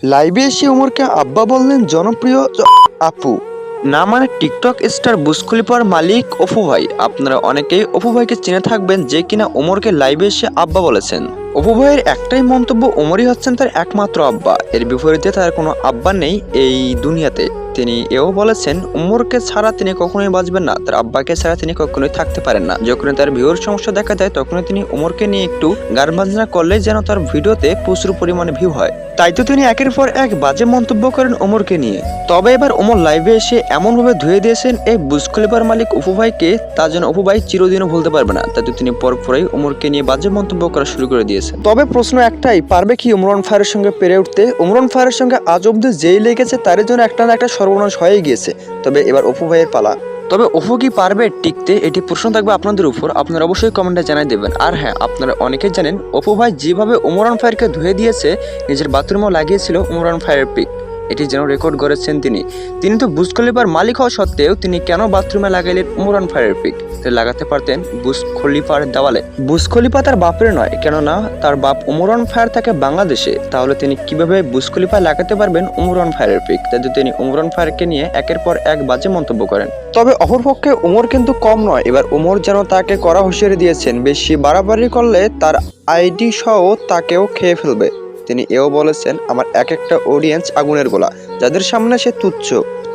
লাইভে এসে ওমরকে আব্বা বললেন, জনপ্রিয় আপু। না মানে টিকটক স্টার বুসকুলিপার মালিক অপু ভাই। আপনারা অনেকেই অপু ভাইকে চিনে থাকবেন যে কিনা ওমরকে লাইভে এসে আব্বা বলেছেন। অপু ভাইয়ের একটাই মন্তব্য ওমরই হচ্ছেন তার একমাত্র আব্বা। এর বিপরীতে তার কোনো আব্বা নেই এই দুনিয়াতে। তিনি এও বলেছেন, উমরকে ছাড়া তিনি কখনোই বাঁচবেন না, তার আব্বাকে ছাড়া তিনি কখনোই থাকতে পারেন না। যখন তার ভিউর সমস্যা দেখা দেয় তখন তিনি উমরকে নিয়ে একটু গান বাজনা করলে যেন তার ভিডিওতে প্রচুর পরিমাণে ভিউ হয়। তাই তো তিনি একের পর এক বাজে মন্তব্য করেন ওমরকে নিয়ে। তবে এবার ওমর লাইভে এসে এমনভাবে ধুয়ে দিয়েছেন, এই বুসখলিপার মালিক অপু ভাইকে তার জন্য অপু চিরদিনও ভুলতে পারবে না। তাই তো তিনি পরপরই ওমরকে নিয়ে বাজে মন্তব্য করা শুরু করে দিয়েছেন। তবে প্রশ্ন একটাই, পারবে কি উমরান ফায়ারের সঙ্গে পেরে উঠতে? উমরান ফায়ারের সঙ্গে আজ অব্দি যেই লেগেছে তার জন্য একটা না একটা সর্বনাশ হয়ে গিয়েছে। তবে এবার অপু ভাইয়ের পালা। তবে অপু কি পারবে টিকতে? এটি প্রশ্ন থাকবে আপনাদের উপর। আপনারা অবশ্যই কমেন্টে জানাই দেবেন। আর হ্যাঁ আপনারা অনেকে জানেন, অপু ভাই যেভাবে উমরান ফায়ারকে ধুয়ে দিয়েছে, নিজের বাথরুমেও লাগিয়েছিল উমরান ফায়ার পিক। এটি যেন রেকর্ড করেছেন তিনি। তিনি তো বুজ খলিফার মালিক হওয়া সত্ত্বেও তিনি কেন বাথরুমে লাগাইলেন উমরান ফায়ারের পিক? লাগাতে পারতেন বুজ খলিফার দেওয়ালে। বুজ খলিফা তার বাপের নয়, কেননা তার বাপ উমরান ফায়ার থাকে বাংলাদেশে। তাহলে তিনি কীভাবে বুজ খলিফা লাগাতে পারবেন উমরান ফায়ারের পিক? তাই তিনি উমরান ফায়ারকে নিয়ে একের পর এক বাজে মন্তব্য করেন। তবে অপরপক্ষে উমর কিন্তু কম নয়। এবার উমর যেন তাকে করা হুঁশিয়ারি দিয়েছেন, বেশি বাড়াবাড়ি করলে তার আইডি সহ তাকেও খেয়ে ফেলবে। তিনি এও বলেছেন, আমার এক একটা অডিয়েন্স আগুনের গোলা, যাদের সামনে সে তুচ্ছ।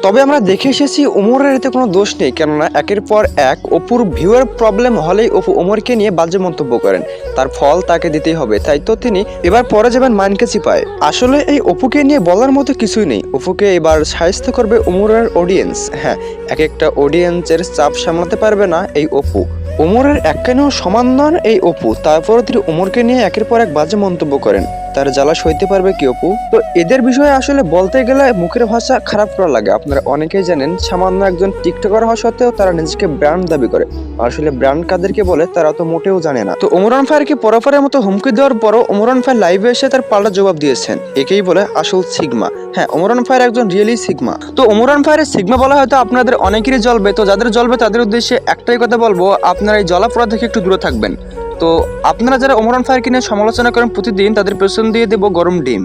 তবে আমরা দেখে এসেছি, উমরের এতে কোনো দোষ নেই, কেননা একের পর এক অপুর ভিউয়ের প্রবলেম হলেই অপু উমরকে নিয়ে বাজে মন্তব্য করেন। তার ফল তাকে দিতেই হবে, তাই তো তিনি এবার পরে যাবেন মাইনকে চিপায় আসলে এই অপুকে নিয়ে বলার মতো কিছুই নেই। অপুকে এবার সাহিত্য করবে উমরের অডিয়েন্স হ্যাঁ এক একটা অডিয়েন্সের চাপ সামলাতে পারবে না এই অপু। ওমরের একখানেও সমান নন এই অপু। তারপরে তিনি ওমরকে নিয়ে একের পর এক বাজে মন্তব্য করেন। তার জ্বালা সইতে পারবে কি অপু? তো এদের বিষয়ে আসলে বলতে গেলে মুখের ভাষা খারাপ করা লাগে। আপনারা অনেকেই জানেন, সামান্য একজন টিকটকার হওয়া সত্ত্বেও তারা নিজেকে ব্র্যান্ড দাবি করে। আসলে ব্র্যান্ড কাদেরকে বলে তারা তো মোটেও জানে না। তো ওমরান ফায়ারকে পরপরের মতো হুমকি দেওয়ার পরও ওমরান ফায়ার লাইভে এসে তার পাল্টা জবাব দিয়েছেন। একেই বলে আসল সিগমা। হ্যাঁ ওমরান ফায়ার একজন রিয়েলি সিগমা। তো ওমরান ফায়ারের সিগমা বলা হয়তো আপনাদের অনেকেরই জ্বলবে তো যাদের জ্বলবে তাদের উদ্দেশ্যে একটাই কথা বলব, আপনারা এই জলাপড়া থেকে একটু দূরে থাকবেন। তো আপনারা যারা অমরান ফায়ার কিনে সমালোচনা করেন প্রতিদিন, তাদের পেছন দিয়ে দেব গরম ডিম।